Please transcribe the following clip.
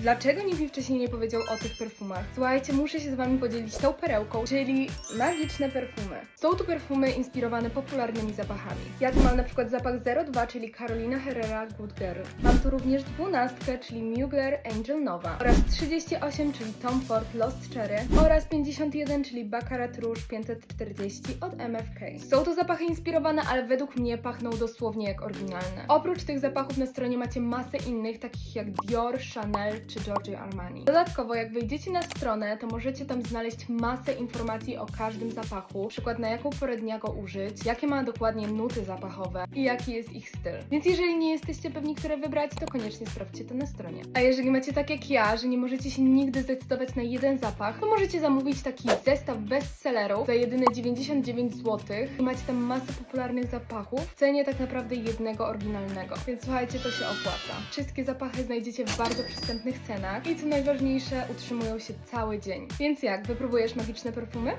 Dlaczego nikt mi wcześniej nie powiedział o tych perfumach? Słuchajcie, muszę się z wami podzielić tą perełką, czyli magiczne perfumy. Są to perfumy inspirowane popularnymi zapachami. Ja tu mam na przykład zapach 02, czyli Carolina Herrera Good Girl. Mam tu również 12, czyli Mugler Angel Nova oraz 38, czyli Tom Ford Lost Cherry oraz 51, czyli Baccarat Rouge 540 od MFK. Są to zapachy inspirowane, ale według mnie pachną dosłownie jak oryginalne. Oprócz tych zapachów na stronie macie masę innych, takich jak Dior, Chanel czy Giorgio Armani. Dodatkowo, jak wejdziecie na stronę, to możecie tam znaleźć masę informacji o każdym zapachu, przykład na jaką porę dnia go użyć, jakie ma dokładnie nuty zapachowe i jaki jest ich styl. Więc jeżeli nie jesteście pewni, które wybrać, to koniecznie sprawdźcie to na stronie. A jeżeli macie tak jak ja, że nie możecie się nigdy zdecydować na jeden zapach, to możecie zamówić taki zestaw bestsellerów za jedyne 99 zł i macie tam masę popularnych zapachów w cenie tak naprawdę jednego oryginalnego. Więc słuchajcie, to się opłaca. Wszystkie zapachy znajdziecie w bardzo przystępnych cenach i co najważniejsze, utrzymują się cały dzień. Więc jak, wypróbujesz magiczne perfumy?